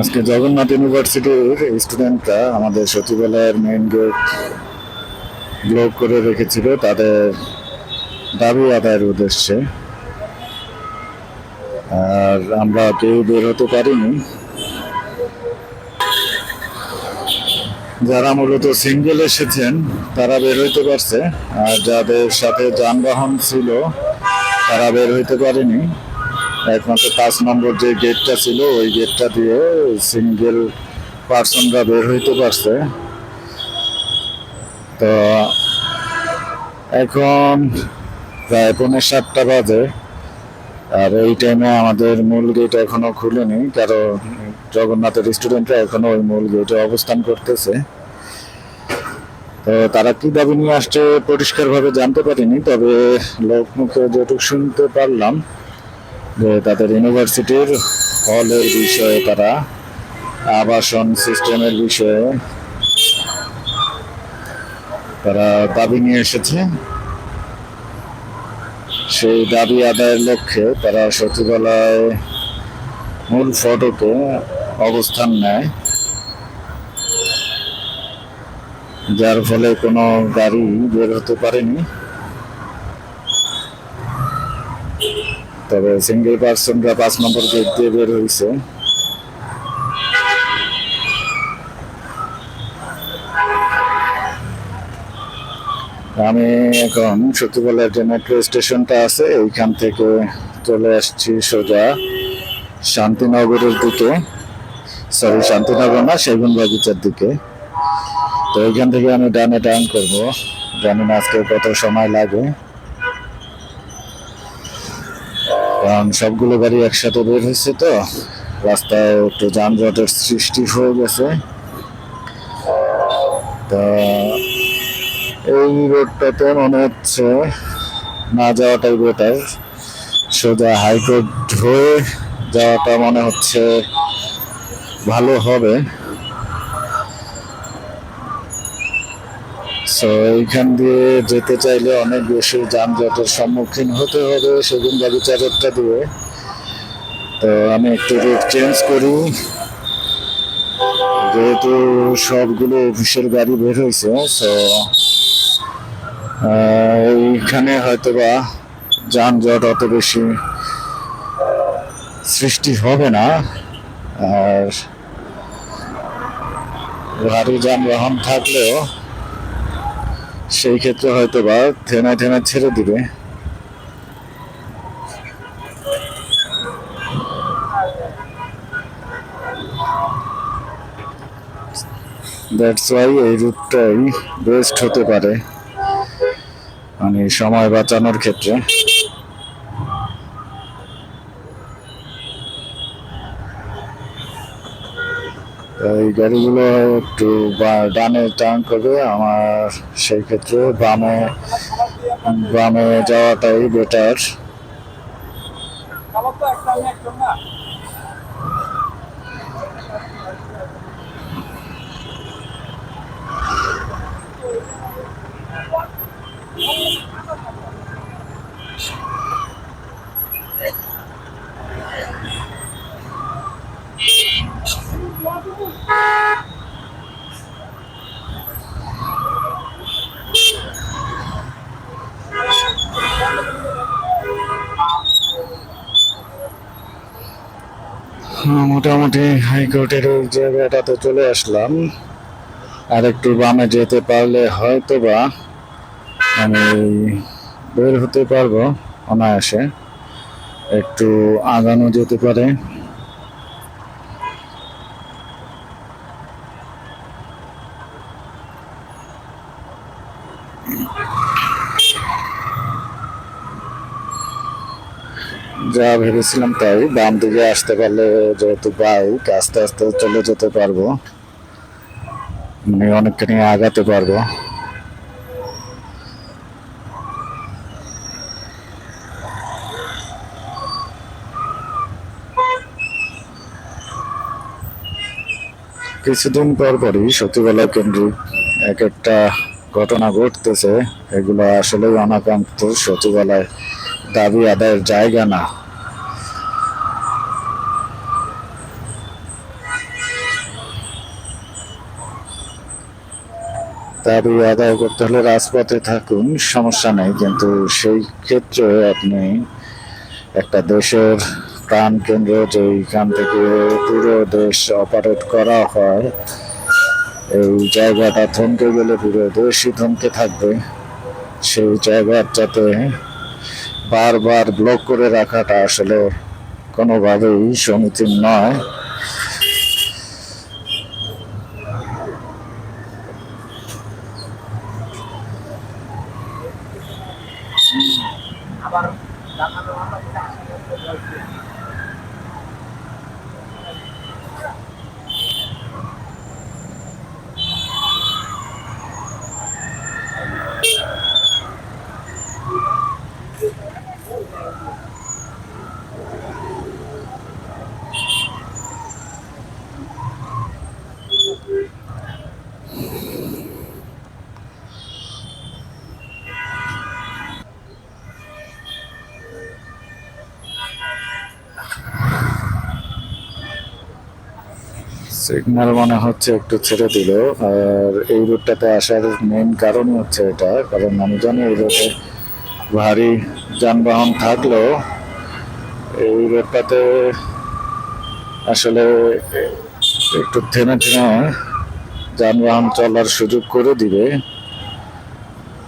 আজকে জগন্নাথ ইউনিভার্সিটির স্টুডেন্টরা আমাদের সচিবালয়ের মেইন গেট ব্লক করে রেখেছিল। তাদের দাবি আদায়ের উদ্দেশ্যে। আর আমরা কেউ বের হতে পারিনি। যারা মূলত সিঙ্গেল এসেছেন, তারা বের হইতে পারছে। আর যাদের সাথে যানবাহন ছিল তারা বের হইতে পারেনি। একমাত্র পাঁচ নম্বর যে গেটটা ছিল, ওই গেটটা দিয়ে সিঙ্গেল পার্সনরা বের হইতে পারছে। তো এখন প্রায় পৌনে সাতটা বাজে, আর এই টাইমে আমাদের মূল গেট এখনও খুলেনি, কারণ জগন্নাথের স্টুডেন্টরা এখনও ওই মূল গেটে অবস্থান করতেছে। তারা কি দাবি নিয়ে আসছে পরিষ্কারভাবে জানতে পারিনি, তবে লোকমুখে যেটুকু শুনতে পারলাম যে তাদের ইউনিভার্সিটির হলের বিষয়ে তারা আবাসন সিস্টেমের বিষয়ে তারা দাবি নিয়ে এসেছে। সেই দাবি আদায়ের লক্ষ্যে তারা সচিবালয় মূল ফটকে অবস্থান নেয়। যার ফলে কোনো গাড়ি বের হতে পারেনি। তবে সিঙ্গেল পার্সনরা পাঁচ নম্বর গেট দিয়ে বের হয়েছে। আমি এখন সচিবালয়ের যে মেট্রো স্টেশনটা আছে ওইখান থেকে চলে আসছি সোজা শান্তিনগরের দিকে। সরি শান্তিনগর না সেগুন বাগিচার দিকে। তো ওইখান থেকে আমি ডানে টার্ন করব। জানি না আজকে কত সময় লাগে। কারণ সবগুলো গাড়ি একসাথে বের হয়েছে তো। রাস্তায় একটু যানজটের সৃষ্টি হয়ে গেছে। তা এই রোডটাতে মনে হচ্ছে না যাওয়াটাই বেটার সোজা হাইকোর্ট হয়ে যাওয়াটা মনে হচ্ছে ভালো হবে। সো এইখান দিয়ে যেতে চাইলে অনেক বেশি যানজটের সম্মুখীন হতে হবে সেগুন বাগিচা রোডটা দিয়ে। তো আমি একটু রুট চেঞ্জ করি। যেহেতু সবগুলো অফিসের গাড়ি বের হয়েছে সো এইখানে হয়তো বা যানজট অত বেশি সৃষ্টি হবে না। আর ভারী যানবাহন থাকলেও সেই ক্ষেত্রে হয়তো বা থেনা ঠেনা ছেড়ে দিবে। দ্যাটস ওয়াই এই রুটটাই বেস্ট হতে পারে। মানে সময় বাঁচানোর ক্ষেত্রে। এই গাড়িগুলো একটু বা- ডানে টার্ন করবে আমার সেই ক্ষেত্রে বামে বামে যাওয়াটাই বেটার মোটামুটি হাইকোর্টের ওই জায়গাটাতে চলে আসলাম। আর একটু বামে যেতে পারলে হয়তো বা আমি বের হতে পারব অনায়াসে। একটু আগানো যেতে পারে। যা ভেবেছিলাম তাই, বাম দিকে আসতে পারলে যেহেতু বাইক আস্তে আস্তে চলে যেতে পারব। মানে অনেকখানি আগাতে পারব। কিছুদিন পর পরই সচিবালয় কেন্দ্রিক এক একটা ঘটনা ঘটতেছে। এগুলো আসলেই অনাকাঙ্ক্ষিত। সচিবালয় দাবি আদায়ের জায়গা না। দাবি আদায় করতে হলে রাজপথে থাকুন, সমস্যা নেই, কিন্তু সেই ক্ষেত্রে আপনি একটা দেশের প্রাণ কেন্দ্র যেখান থেকে পুরো দেশ অপারেট করা হয়, এই জায়গাটা থমকে গেলে পুরো দেশই থমকে থাকবে। সেই জায়গাটাতে বারবার ব্লক করে রাখাটা আসলে কোনোভাবেই সমীচীন নয়। সিগন্যাল মনে হচ্ছে একটু ছেড়ে দিল। আর এই রুটটাতে আসার মেন কারণই হচ্ছে এটা, কারণ আমি জানি এই রুটে ভারী যানবাহন থাকলেও এই রুটটাতে আসলে একটু থেমে থেমে যানবাহন চলার সুযোগ করে দিবে।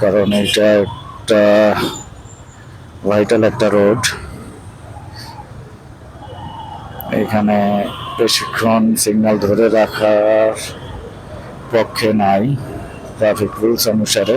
কারণ এটা একটা ভাইটাল একটা রোড এখানে বেশিক্ষণ সিগন্যাল ধরে রাখার পক্ষে নাই ট্রাফিক রুলস অনুসারে।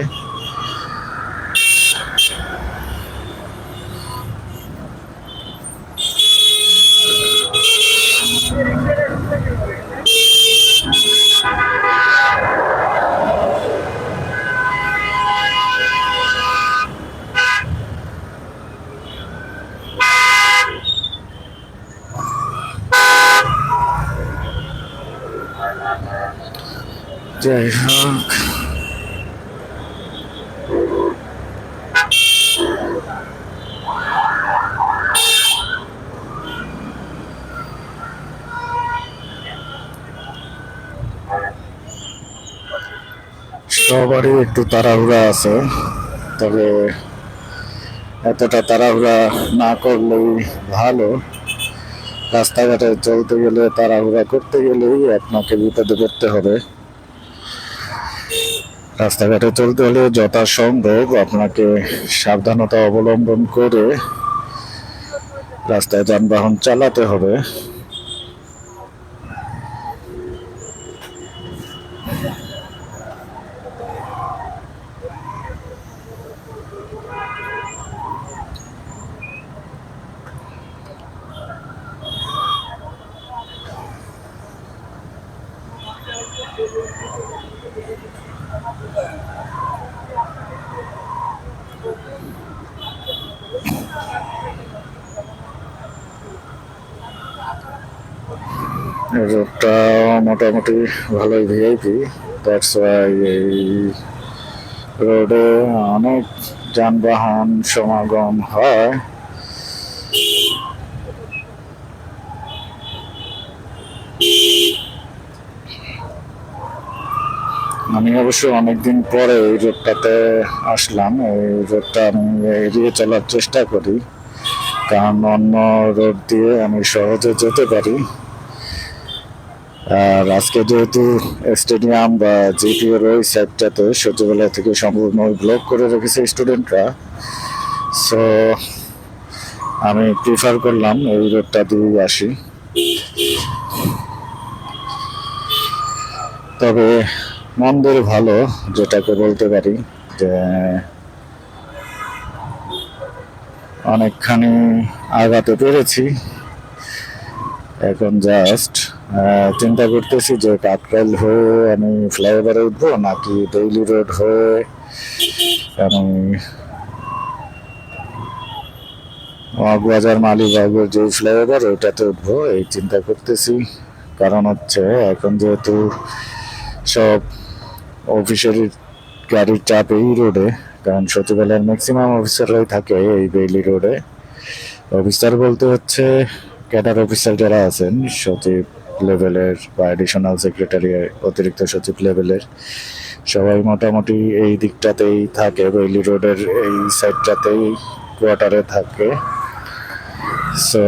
যাই হোক সবারই একটু তাড়াহুড়া আছে, তবে এতটা তাড়াহুড়া না করলেই ভালো। রাস্তাঘাটে চলতে গেলে, তাড়াহুড়া করতে গেলেই আপনাকে বিপদে পড়তে হবে। রাস্তাঘাটে চলতে হলে যথাসম্ভব আপনাকে সাবধানতা অবলম্বন করে রাস্তায় যানবাহন চালাতে হবে এই রোডটা মোটামুটি ভালোই ভিআইপি দ্যাটস ওয়াই এই রোডে অনেক যানবাহন, সমাগম হয়। আমি অবশ্য অনেকদিন পরে এই রোডটাতে আসলাম। এই রোডটা আমি এড়িয়ে চলার চেষ্টা করি। কারণ অন্য রোড দিয়ে আমি সহজে যেতে পারি। আর আজকে যেহেতু স্টেডিয়াম বা জিপিওর ওই সাইডটাতে সূর্যবেলা থেকে সম্পূর্ণ ব্লক করে রেখেছে স্টুডেন্টরা। সো আমি প্রিফার করলাম ওই রোডটা দিয়ে আসি। তবে মন্দের ভালো, যেটাকে বলতে পারি যে অনেকখানি আগাতে পেরেছি। এখন জাস্ট চিন্তা করতেছি যে কাকরাইল হয়ে আমি ফ্লাইওভারে উঠবো নাকি ডেইলি রোড হয়ে আমি মগবাজার মালিবাগের যে ফ্লাইওভার, ওইটাতে উঠবো, এই চিন্তা করতেছি। কারণ হচ্ছে এখন যেহেতু সব অফিসের গাড়ির চাপ এই রোডে, কারণ সচিবালয়ের ম্যাক্সিমাম অফিসাররাই থাকে এই বেইলি রোডে অফিসার বলতে হচ্ছে ক্যাডার অফিসার যারা আছেন, সচিব লেভেলের বা অ্যাডিশনাল সেক্রেটারি অতিরিক্ত সচিব লেভেলের সবাই মোটামুটি এই দিকটাতেই থাকে বেইলি রোডের এই সাইডটাতেই কোয়ার্টারে থাকে। সো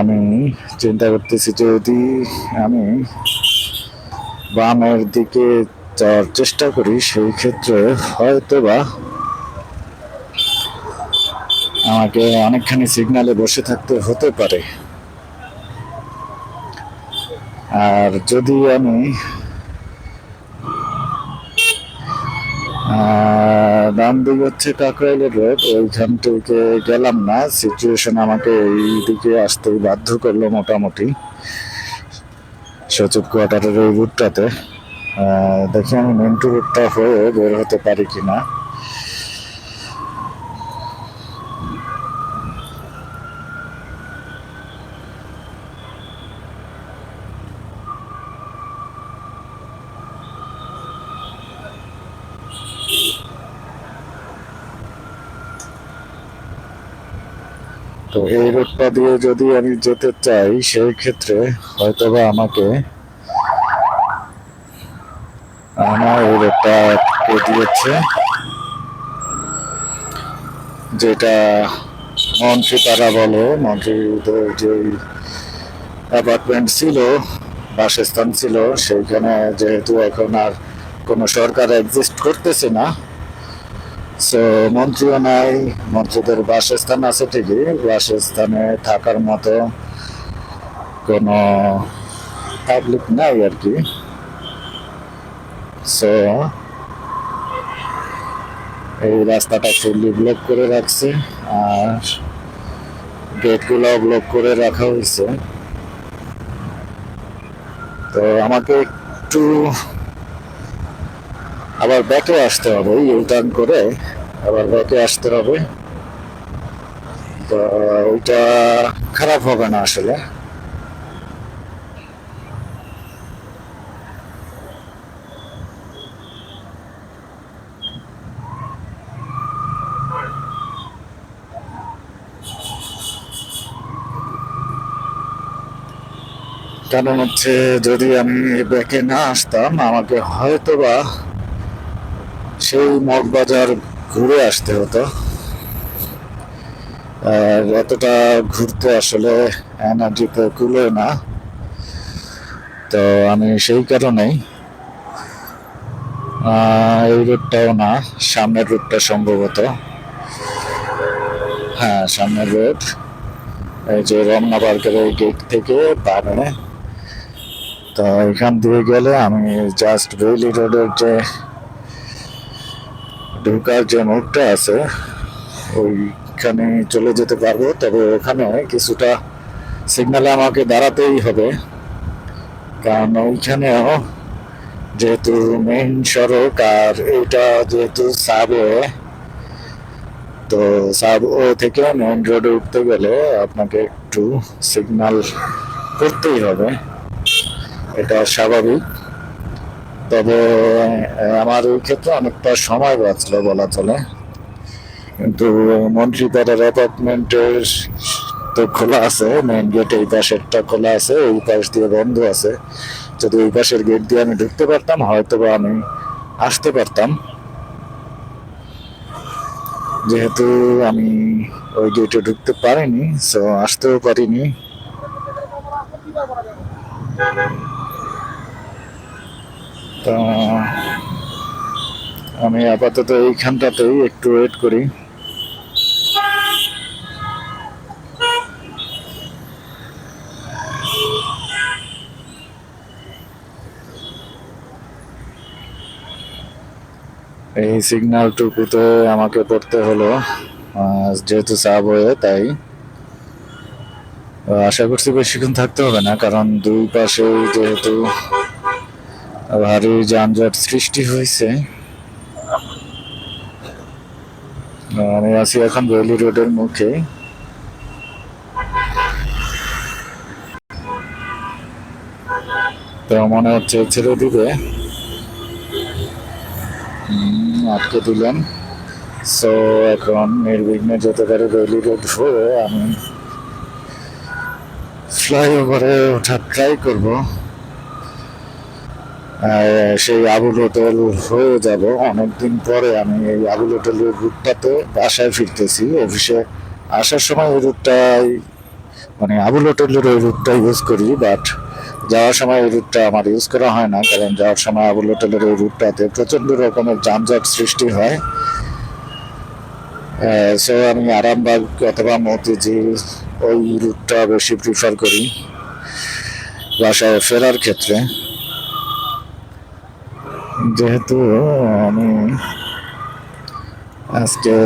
আমি চিন্তা করতেছি যদি আমি বামের দিকে যাওয়ার চেষ্টা করি, সেই ক্ষেত্রে হয়তো বা আমাকে অনেকখানি সিগনালে বসে থাকতে হতে পারে। আর যদি আমি ডান দিক হচ্ছে কাকরাইলের রোড, ওইখান থেকে গেলাম না। সিচুয়েশন আমাকে এই দিকে আসতেই বাধ্য করল মোটামুটি। সচিব কোয়ার্টারের ওই রুটটাতে দেখি আমি মেন্টু রুটটা হয়ে বের হতে পারি কিনা। তো রোডটা দিয়ে যদি আমি যেতে চাই, সেই ক্ষেত্রে হয়তোবা আমাকে আমার এই দিয়েছে, যেটা মন্ত্রীপাড়া বলে, মন্ত্রীদের যে অ্যাপার্টমেন্ট ছিল, বাসস্থান ছিল, সেইখানে যেহেতু এখন আর কোনো সরকার এক্সিস্ট করতেছে না সো মন্ত্রীও নাই, মন্ত্রীদের বাসস্থান আছে ঠিকই, বাসস্থানে থাকার মতো কোনো পাবলিক নাই আর কি। সো এই রাস্তাটা ফুললি ব্লক করে রাখছে, আর গেটগুলো ব্লক করে রাখা হয়েছে। তো আমাকে একটু আবার ব্যাকে আসতে হবে ইউ টার্ন করে আবার ব্যাকে আসতে হবে। তো, ওইটা খারাপ হবে না আসলে। কারণ হচ্ছে যদি আমি ব্যাকে না আসতাম, আমাকে হয়তোবা সেই মগবাজার ঘুরে আসতে হতো। আর এতটা ঘুরতে আসলে এনার্জি তো কুলে না। তো আমি সেই কারণেই এই রুটটাও না, সামনের রুটটা সম্ভবত। হ্যাঁ সামনের রুট, এই যে রমনা পার্কের এই গেট থেকে পারে। তো এখান দিয়ে গেলে আমি জাস্ট বেইলি রোডের যে ঢোকার যে মুখটা আছে, ওইখানে চলে যেতে পারব, তবে ওখানে কিছুটা সিগনালে আমাকে দাঁড়াতেই হবে। কারণ ওইখানেও যেহেতু মেইন সড়ক আর এটা যেহেতু সাবওয়ে তো সাব ও থেকে মেইন রোডে উঠতে গেলে আপনাকে একটু সিগনাল করতেই হবে। এটা স্বাভাবিক। তবে আমার ওই ক্ষেত্রে অনেকটা সময় বাঁচলো বলা চলে। কিন্তু মন্ত্রীপাড়ার অ্যাপার্টমেন্টের তো খোলা আছে মেইন গেট এই পাশেরটা খোলা আছে, এই পাশ দিয়ে বন্ধ আছে। যদি ওই পাশের গেট দিয়ে আমি ঢুকতে পারতাম হয়তো বা আমি আসতে পারতাম। যেহেতু আমি ওই গেটে ঢুকতে পারিনি সো আসতেও পারিনি। তো, আমি আপাতত এইখানটাতেই একটু ওয়েট করি। এই সিগন্যালটুকুতে আমাকে পড়তে হলো। যেহেতু সাবওয়ে তাই। আশা করছি বেশিক্ষণ থাকতে হবে না, কারণ দুই পাশে যেহেতু ভারী যানজট সৃষ্টি হয়েছে। আমি আছি এখন বেলি রোডের মুখে। তো মনে হচ্ছে ছেড়ে দিবে। আটকে দিলেন। সো এখন নির্বিঘ্নে যেতে পারে বেলি রোড হয়ে আমি ফ্লাইওভারে ওঠার ট্রাই করব। সেই আবুল হোটেল হয়ে যাব। অনেকদিন পরে আমি এই আবুল হোটেলের রুটটাতে বাসায় ফিরতেছি। অফিসে আসার সময় ওই রুটটাই মানে আবুল হোটেলের ওই রুটটা ইউজ করি বাট যাওয়ার সময় ওই রুটটা আমার ইউজ করা হয় না, কারণ যাওয়ার সময় আবুল হোটেলের ওই রুটটাতে প্রচণ্ড রকমের যানজট সৃষ্টি হয়। সো আমি আরামবাগ অথবা মতিঝিল ওই রুটটা বেশি প্রিফার করি, বাসায় ফেরার ক্ষেত্রে। যেহেতু আমি আজকে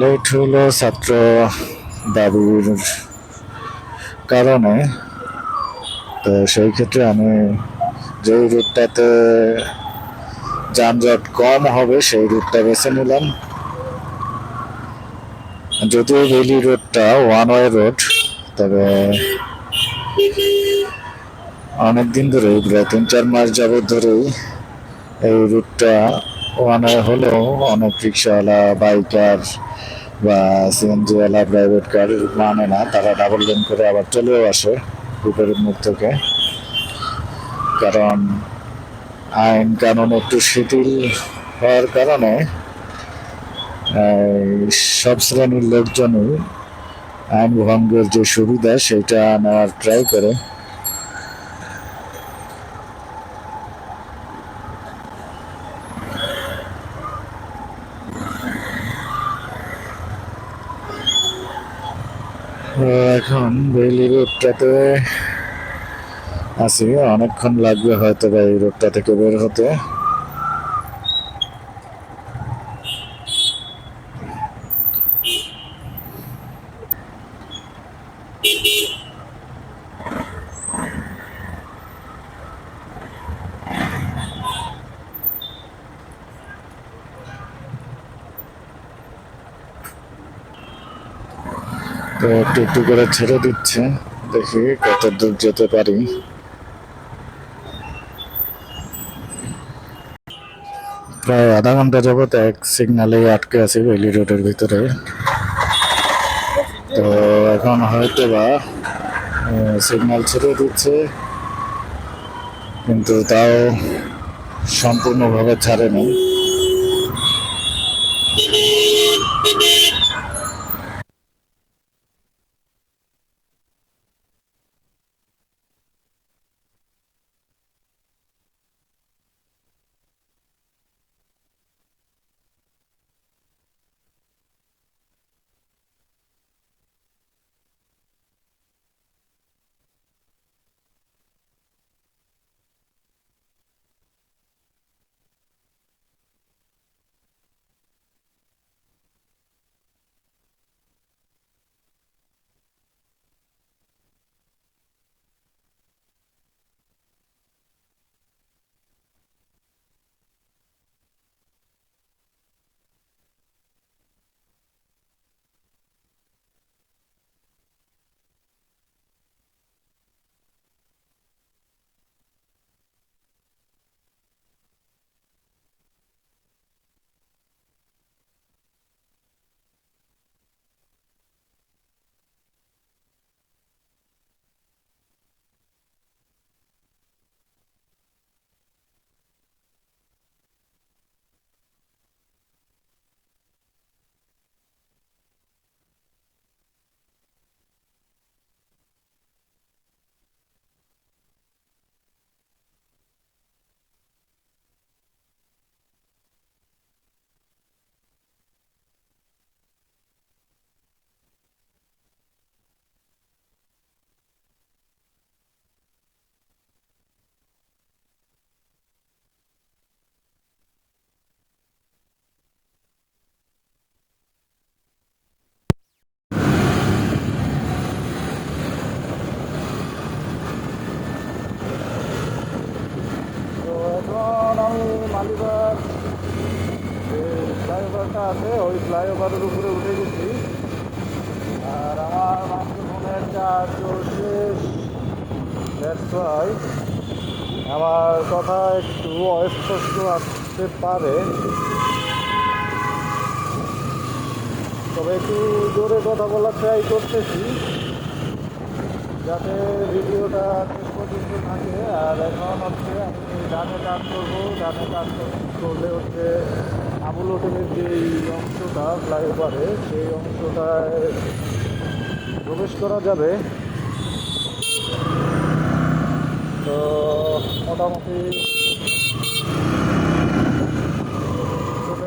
লেট হলো ছাত্র দাবির কারণে, তো সেই ক্ষেত্রে আমি যে রুটটাতে যানজট কম হবে সেই রুটটা বেছে নিলাম। যদিও বেলি রোডটা ওয়ান ওয়ে রোড তবে অনেক দিন ধরেই প্রায় তিন, চার মাস যাবৎ ধরেই এই রুটটা ওয়ান ওয়ে হলেও অনেক রিক্সাওয়ালা বাইকার বা সিএনজিওয়ালা প্রাইভেট কার মানে না, তারা ডাবল লেন করে আবার চলেও আসে রুটের মুখ থেকে। কারণ আইন কানুন একটু শিথিল হওয়ার কারণে সব শ্রেণির লোকজনই আইন ভঙ্গের যে সুবিধা, সেটা নেওয়ার ট্রাই করে। এখন বেলি রোডটাতে আছি। অনেকক্ষণ লাগবে হয়তো বা এই রোডটা থেকে বের হতে তো একটু একটু করে ছেড়ে দিচ্ছে। দেখি কত দূর যেতে পারি। প্রায় আধা ঘণ্টা যাবত এক সিগনালে আটকে আছি বেলি রোডের ভিতরে। তো এখন হয়তো বা সিগনাল ছেড়ে দিচ্ছে, কিন্তু তাও সম্পূর্ণভাবে ছাড়েনি। পারে। তবে একটু জোরে কথা বলার ট্রাই করতেছি, যাতে ভিডিওটা শেষ পর্যন্ত থাকে। আর এখন হচ্ছে আমি ডানে টান করব ডানে কাজ করলে হচ্ছে আবুল হোটেলের যে অংশটা ফ্লাইওভারে সেই অংশটায় প্রবেশ করা যাবে। তো মোটামুটি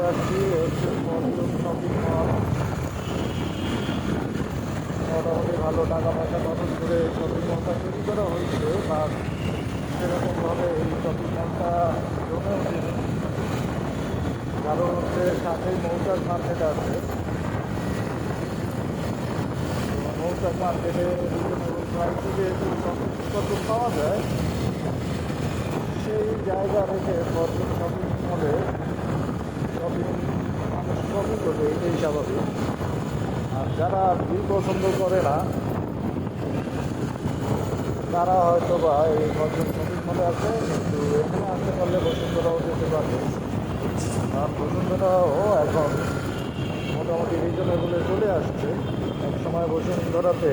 আসছি হচ্ছে মজুর শপিং মল মোটামুটি ভালো টাকা পয়সা খরচ করে শপিং মলটা তৈরি করা হয়েছে বা সেরকমভাবে এই শপিং মলটা জমে ওঠেনি। কারণ হচ্ছে সাথেই মৌচাক মার্কেট আছে। মৌচাক মার্কেটে রিজনেবল প্রাইসে যেহেতু সবজিপত্র পাওয়া যায়, সেই জায়গা রেখে ফরচুন শপিং মলে মানুষ শপিং করবে এটাই স্বাভাবিক আর যারা ভিড় পছন্দ করে না তারা হয়তো বা এই ফরচুন শপিং মলে আছে কিন্তু এখানে আসতে পারলে বসুন্ধরাও যেতে পারবে আর বসুন্ধরাও এখন মোটামুটি রিজনেবলে চলে আসছে। এক সময় বসুন্ধরাতে